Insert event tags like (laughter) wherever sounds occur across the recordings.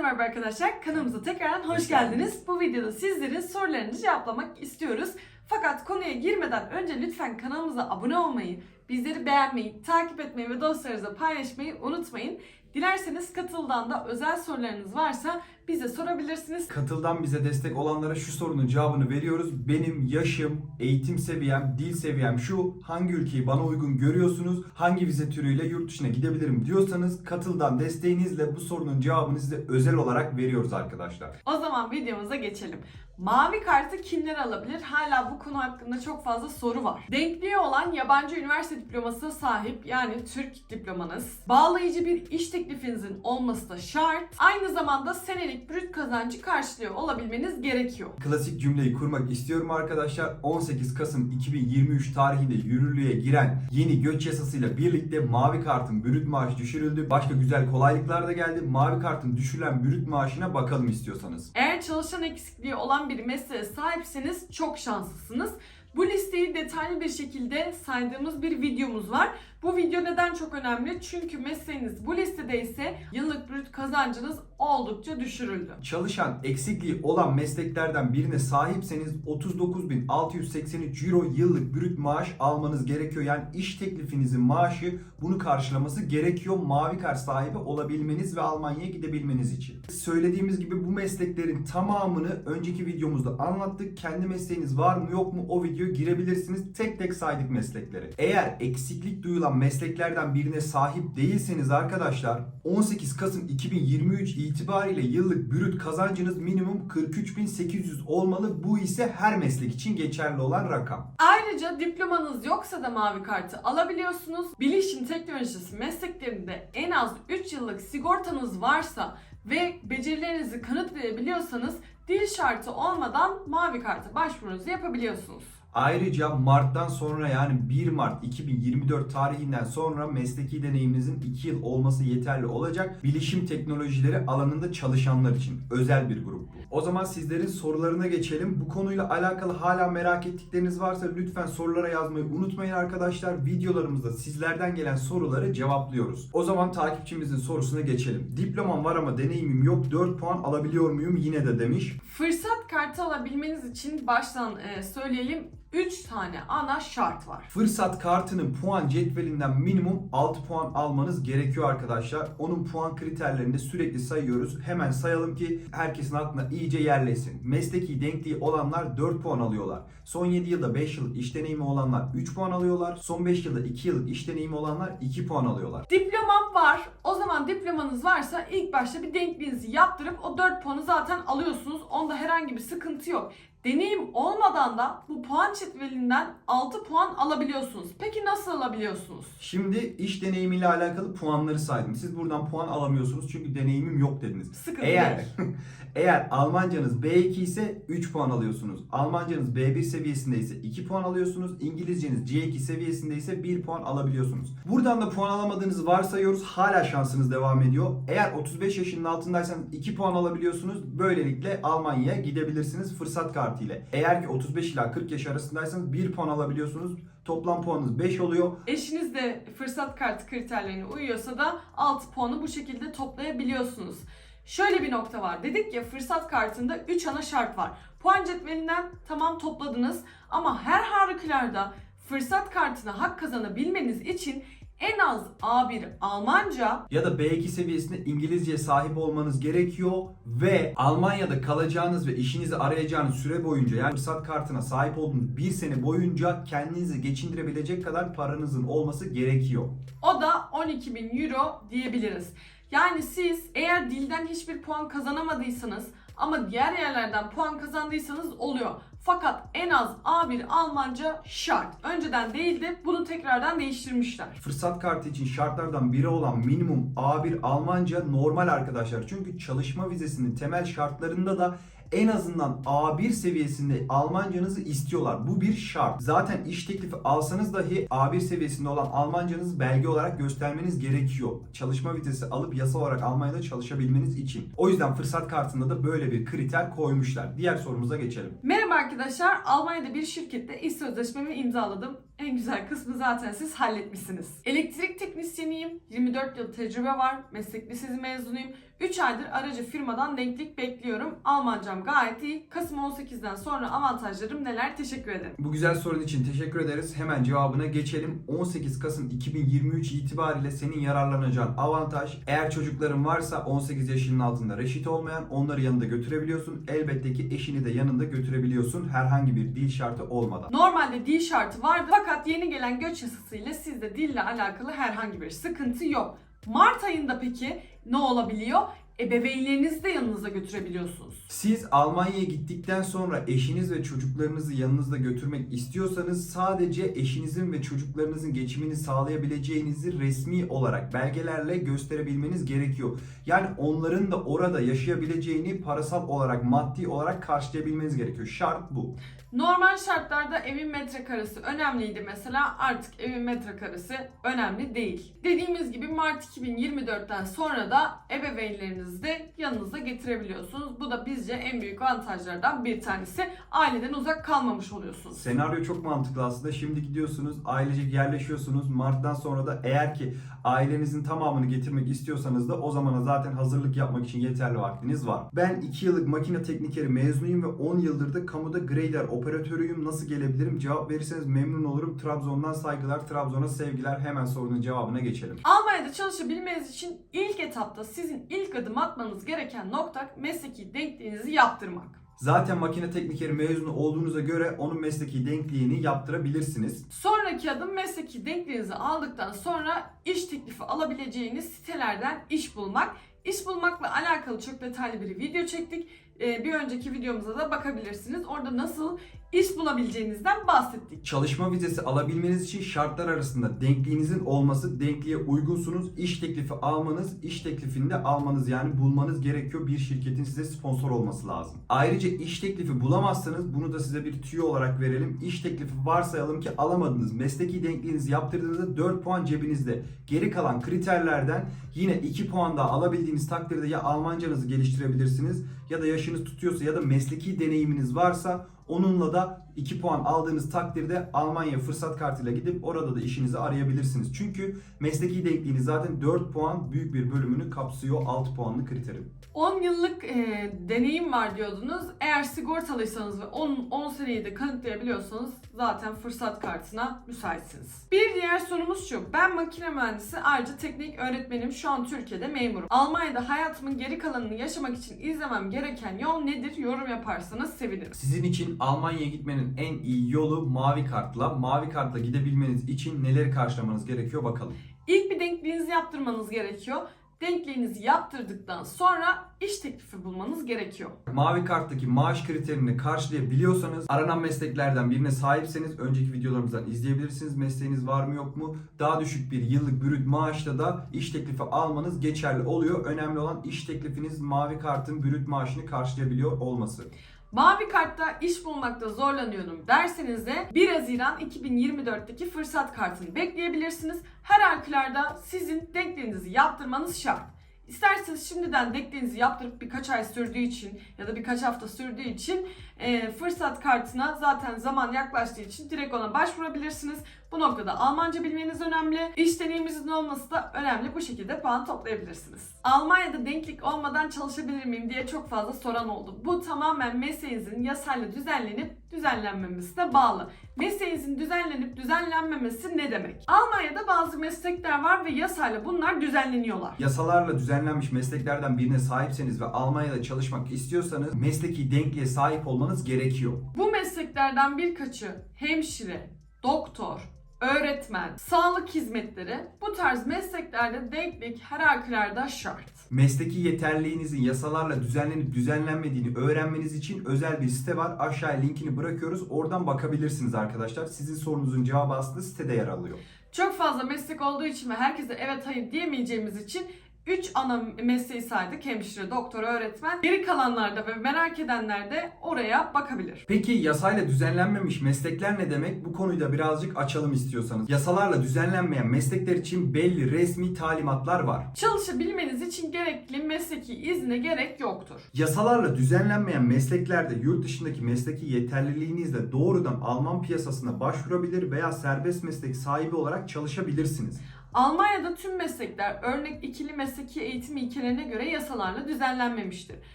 Herkese merhaba arkadaşlar. Kanalımıza tekrardan hoş geldiniz. Bu videoda sizlerin sorularını cevaplamak istiyoruz. Fakat konuya girmeden önce lütfen kanalımıza abone olmayı, bizleri beğenmeyi, takip etmeyi ve dostlarınızla paylaşmayı unutmayın. Dilerseniz katıldan da özel sorularınız varsa bize sorabilirsiniz. Katıldan bize destek olanlara şu sorunun cevabını veriyoruz. Benim yaşım, eğitim seviyem, dil seviyem şu. Hangi ülkeyi bana uygun görüyorsunuz? Hangi vize türüyle yurt dışına gidebilirim diyorsanız katıldan desteğinizle bu sorunun cevabını size özel olarak veriyoruz arkadaşlar. O zaman videomuza geçelim. Mavi kartı kimler alabilir? Hala bu konu hakkında çok fazla soru var. Denkliği olan yabancı üniversite diplomasına sahip yani Türk diplomanız, bağlayıcı bir iş teklifinizin olması da şart. Aynı zamanda senelik brüt kazancı karşılıyor olabilmeniz gerekiyor. Klasik cümleyi kurmak istiyorum arkadaşlar. 18 Kasım 2023 tarihinde yürürlüğe giren yeni göç yasasıyla birlikte mavi kartın brüt maaşı düşürüldü. Başka güzel kolaylıklar da geldi. Mavi kartın düşürülen brüt maaşına bakalım istiyorsanız. Eğer çalışan eksikliği olan bir mesleğe sahipseniz çok şanslısınız. Bu listeyi detaylı bir şekilde saydığımız bir videomuz var. Bu video neden çok önemli? Çünkü mesleğiniz bu listede ise yıllık brüt kazancınız oldukça düşürüldü. Çalışan eksikliği olan mesleklerden birine sahipseniz 39.683 euro yıllık brüt maaş almanız gerekiyor. Yani iş teklifinizin maaşı bunu karşılaması gerekiyor mavi kart sahibi olabilmeniz ve Almanya'ya gidebilmeniz için. Söylediğimiz gibi bu mesleklerin tamamını önceki videomuzda anlattık. Kendi mesleğiniz var mı yok mu o videoya girebilirsiniz. Tek tek saydık meslekleri. Eğer eksiklik duyulan mesleklerden birine sahip değilseniz arkadaşlar 18 Kasım 2023 itibariyle yıllık brüt kazancınız minimum 43.800 olmalı. Bu ise her meslek için geçerli olan rakam. Ayrıca diplomanız yoksa da mavi kartı alabiliyorsunuz. Bilişim teknolojisi mesleklerinde en az 3 yıllık sigortanız varsa ve becerilerinizi kanıtlayabiliyorsanız dil şartı olmadan mavi kartı başvurunuzu yapabiliyorsunuz. Ayrıca Mart'tan sonra yani 1 Mart 2024 tarihinden sonra mesleki deneyiminizin 2 yıl olması yeterli olacak. Bilişim teknolojileri alanında çalışanlar için özel bir grup bu. O zaman sizlerin sorularına geçelim. Bu konuyla alakalı hala merak ettikleriniz varsa lütfen sorulara yazmayı unutmayın arkadaşlar. Videolarımızda sizlerden gelen soruları cevaplıyoruz. O zaman takipçimizin sorusuna geçelim. Diplomam var ama deneyimim yok. 4 puan alabiliyor muyum yine de demiş. Fırsat kartı alabilmeniz için baştan e, söyleyelim 3 tane ana şart var. Fırsat kartının puan cetvelinden minimum 6 puan almanız gerekiyor arkadaşlar. Onun puan kriterlerini sürekli sayıyoruz. Hemen sayalım ki herkesin aklına iyice yerleşsin. Mesleki denkliği olanlar 4 puan alıyorlar. Son 7 yılda 5 yıllık iş deneyimi olanlar 3 puan alıyorlar. Son 5 yılda 2 yıllık iş deneyimi olanlar 2 puan alıyorlar. Diplomam var. Zaman diplomanız varsa ilk başta bir denkliğinizi yaptırıp o 4 puanı zaten alıyorsunuz. Onda herhangi bir sıkıntı yok. Deneyim olmadan da bu puan cetvelinden 6 puan alabiliyorsunuz. Peki nasıl alabiliyorsunuz? Şimdi iş deneyimiyle alakalı puanları saydım. Siz buradan puan alamıyorsunuz çünkü deneyimim yok dediniz. Sıkıntı Eğer (laughs) eğer Almancanız B2 ise 3 puan alıyorsunuz. Almancanız B1 seviyesinde ise 2 puan alıyorsunuz. İngilizceniz C2 seviyesinde ise 1 puan alabiliyorsunuz. Buradan da puan alamadığınızı varsayıyoruz. Hala şansınız devam ediyor. Eğer 35 yaşının altındaysanız 2 puan alabiliyorsunuz. Böylelikle Almanya'ya gidebilirsiniz fırsat kartı ile. Eğer ki 35 ila 40 yaş arasındaysanız 1 puan alabiliyorsunuz. Toplam puanınız 5 oluyor. Eşiniz de fırsat kartı kriterlerine uyuyorsa da 6 puanı bu şekilde toplayabiliyorsunuz. Şöyle bir nokta var. Dedik ya fırsat kartında 3 ana şart var. Puan cetvelinden tamam topladınız ama her halükarda fırsat kartına hak kazanabilmeniz için en az A1 Almanca ya da B2 seviyesinde İngilizceye sahip olmanız gerekiyor ve Almanya'da kalacağınız ve işinizi arayacağınız süre boyunca yani fırsat kartına sahip olduğunuz bir sene boyunca kendinizi geçindirebilecek kadar paranızın olması gerekiyor. O da 12.000 euro diyebiliriz. Yani siz eğer dilden hiçbir puan kazanamadıysanız ama diğer yerlerden puan kazandıysanız oluyor. Fakat en az A1 Almanca şart. Önceden değildi. Bunu tekrardan değiştirmişler. Fırsat kartı için şartlardan biri olan minimum A1 Almanca normal arkadaşlar. Çünkü çalışma vizesinin temel şartlarında da en azından A1 seviyesinde Almancanızı istiyorlar. Bu bir şart. Zaten iş teklifi alsanız dahi A1 seviyesinde olan Almancanızı belge olarak göstermeniz gerekiyor. Çalışma vizesi alıp yasal olarak Almanya'da çalışabilmeniz için. O yüzden fırsat kartında da böyle bir kriter koymuşlar. Diğer sorumuza geçelim. Merhaba arkadaşlar. Almanya'da bir şirkette iş sözleşmemi imzaladım. En güzel kısmı zaten siz halletmişsiniz. Elektrik teknisyeniyim. 24 yıl tecrübe var. Meslek lisesi mezunuyum. 3 aydır aracı firmadan denklik bekliyorum. Almancam gayet iyi. Kasım 18'den sonra avantajlarım neler? Teşekkür ederim. Bu güzel sorun için teşekkür ederiz. Hemen cevabına geçelim. 18 Kasım 2023 itibariyle senin yararlanacağın avantaj eğer çocukların varsa 18 yaşının altında reşit olmayan onları yanında götürebiliyorsun. Elbette ki eşini de yanında götürebiliyorsun herhangi bir dil şartı olmadan. Normalde dil şartı vardı fakat yeni gelen göç yasasıyla sizde dille alakalı herhangi bir sıkıntı yok. Mart ayında peki ne olabiliyor? Ebeveynlerinizi de yanınıza götürebiliyorsunuz. Siz Almanya'ya gittikten sonra eşiniz ve çocuklarınızı yanınızda götürmek istiyorsanız sadece eşinizin ve çocuklarınızın geçimini sağlayabileceğinizi resmi olarak belgelerle gösterebilmeniz gerekiyor. Yani onların da orada yaşayabileceğini parasal olarak, maddi olarak karşılayabilmeniz gerekiyor. Şart bu. Normal şartlarda evin metrekaresi önemliydi mesela artık evin metrekaresi önemli değil. Dediğimiz gibi Mart 2024'ten sonra da ebeveynlerinizi de yanınıza getirebiliyorsunuz. Bu da bizce en büyük avantajlardan bir tanesi. Aileden uzak kalmamış oluyorsunuz. Senaryo çok mantıklı aslında. Şimdi gidiyorsunuz, ailecek yerleşiyorsunuz. Mart'tan sonra da eğer ki ailenizin tamamını getirmek istiyorsanız da o zamana zaten hazırlık yapmak için yeterli vaktiniz var. Ben 2 yıllık makine teknikeri mezunuyum ve 10 yıldır da kamuda grader operatörüyüm. Nasıl gelebilirim? Cevap verirseniz memnun olurum. Trabzon'dan saygılar, Trabzon'a sevgiler. Hemen sorunun cevabına geçelim. Almanya'da çalışabilmeniz için ilk etapta sizin ilk adım atmanız gereken nokta mesleki denkliğinizi yaptırmak. Zaten makine teknikeri mezunu olduğunuza göre onun mesleki denkliğini yaptırabilirsiniz. Sonraki adım mesleki denkliğinizi aldıktan sonra iş teklifi alabileceğiniz sitelerden iş bulmak. İş bulmakla alakalı çok detaylı bir video çektik. Ee, bir önceki videomuza da bakabilirsiniz. Orada nasıl iş bulabileceğinizden bahsettik. Çalışma vizesi alabilmeniz için şartlar arasında denkliğinizin olması, denkliğe uygunsunuz, iş teklifi almanız, iş teklifinde almanız yani bulmanız gerekiyor. Bir şirketin size sponsor olması lazım. Ayrıca iş teklifi bulamazsanız bunu da size bir tüyo olarak verelim. İş teklifi varsayalım ki alamadınız. Mesleki denkliğinizi yaptırdığınızda 4 puan cebinizde. Geri kalan kriterlerden yine 2 puan daha alabildiğiniz takdirde ya Almancanızı geliştirebilirsiniz ya da yaşınız tutuyorsa ya da mesleki deneyiminiz varsa Onunla da 2 puan aldığınız takdirde Almanya fırsat kartıyla gidip orada da işinizi arayabilirsiniz. Çünkü mesleki denkliğiniz zaten 4 puan büyük bir bölümünü kapsıyor 6 puanlı kriterin. 10 yıllık e, deneyim var diyordunuz. Eğer sigortalıysanız ve 10, 10 seneyi de kanıtlayabiliyorsanız zaten fırsat kartına müsaitsiniz. Bir diğer sorumuz şu. Ben makine mühendisi ayrıca teknik öğretmenim. Şu an Türkiye'de memurum. Almanya'da hayatımın geri kalanını yaşamak için izlemem gereken yol nedir? Yorum yaparsanız sevinirim. Sizin için Almanya'ya gitmenin en iyi yolu mavi kartla. Mavi kartla gidebilmeniz için neleri karşılamanız gerekiyor bakalım. İlk bir denkliğinizi yaptırmanız gerekiyor. Denkliğinizi yaptırdıktan sonra iş teklifi bulmanız gerekiyor. Mavi karttaki maaş kriterini karşılayabiliyorsanız aranan mesleklerden birine sahipseniz önceki videolarımızdan izleyebilirsiniz. Mesleğiniz var mı yok mu? Daha düşük bir yıllık brüt maaşla da iş teklifi almanız geçerli oluyor. Önemli olan iş teklifiniz mavi kartın brüt maaşını karşılayabiliyor olması. Mavi kartta iş bulmakta zorlanıyorum derseniz de 1 Haziran 2024'teki fırsat kartını bekleyebilirsiniz. Her halükarda sizin denkliğinizi yaptırmanız şart. İsterseniz şimdiden denkliğinizi yaptırıp birkaç ay sürdüğü için ya da birkaç hafta sürdüğü için e, fırsat kartına zaten zaman yaklaştığı için direkt ona başvurabilirsiniz. Bu noktada Almanca bilmeniz önemli. İş deneyiminizin olması da önemli. Bu şekilde puan toplayabilirsiniz. Almanya'da denklik olmadan çalışabilir miyim diye çok fazla soran oldu. Bu tamamen mesleğinizin yasayla düzenlenip düzenlenmemesine bağlı. Mesleğinizin düzenlenip düzenlenmemesi ne demek? Almanya'da bazı meslekler var ve yasayla bunlar düzenleniyorlar. Yasalarla düzenlenmiş mesleklerden birine sahipseniz ve Almanya'da çalışmak istiyorsanız mesleki denkliğe sahip olmanız gerekiyor. Bu mesleklerden birkaçı hemşire, doktor, öğretmen, sağlık hizmetleri bu tarz mesleklerde denklik her halükarda şart. Mesleki yeterliğinizin yasalarla düzenlenip düzenlenmediğini öğrenmeniz için özel bir site var. Aşağıya linkini bırakıyoruz. Oradan bakabilirsiniz arkadaşlar. Sizin sorunuzun cevabı aslında sitede yer alıyor. Çok fazla meslek olduğu için ve herkese evet hayır diyemeyeceğimiz için 3 ana mesleği saydık. Hemşire, doktor, öğretmen. Geri kalanlarda ve merak edenler de oraya bakabilir. Peki yasayla düzenlenmemiş meslekler ne demek? Bu konuyu da birazcık açalım istiyorsanız. Yasalarla düzenlenmeyen meslekler için belli resmi talimatlar var. Çalışabilmeniz için gerekli mesleki izne gerek yoktur. Yasalarla düzenlenmeyen mesleklerde yurt dışındaki mesleki yeterliliğinizle doğrudan Alman piyasasına başvurabilir veya serbest meslek sahibi olarak çalışabilirsiniz. Almanya'da tüm meslekler örnek ikili mesleki eğitim ilkelerine göre yasalarla düzenlenmemiştir.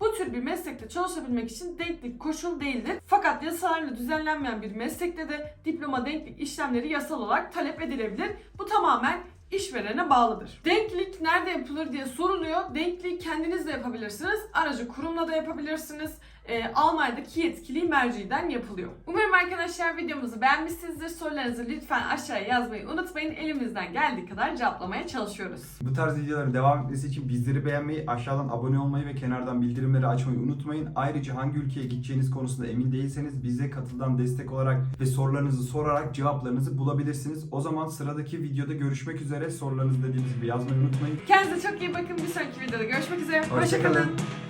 Bu tür bir meslekte çalışabilmek için denklik koşul değildir. Fakat yasalarla düzenlenmeyen bir meslekte de diploma denklik işlemleri yasal olarak talep edilebilir. Bu tamamen işverene bağlıdır. Denklik nerede yapılır diye soruluyor. Denkliği kendiniz de yapabilirsiniz. Aracı kurumla da yapabilirsiniz. Ee, Almanya'daki yetkili merciden yapılıyor. Umarım arkadaşlar videomuzu beğenmişsinizdir. Sorularınızı lütfen aşağıya yazmayı unutmayın. Elimizden geldiği kadar cevaplamaya çalışıyoruz. Bu tarz videoların devam etmesi için bizleri beğenmeyi, aşağıdan abone olmayı ve kenardan bildirimleri açmayı unutmayın. Ayrıca hangi ülkeye gideceğiniz konusunda emin değilseniz bize katıldan destek olarak ve sorularınızı sorarak cevaplarınızı bulabilirsiniz. O zaman sıradaki videoda görüşmek üzere. Sorularınızı dediğimiz gibi yazmayı unutmayın. Kendinize çok iyi bakın. Bir sonraki videoda görüşmek üzere. Hoşçakalın. Hoşçakalın. I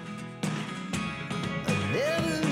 Never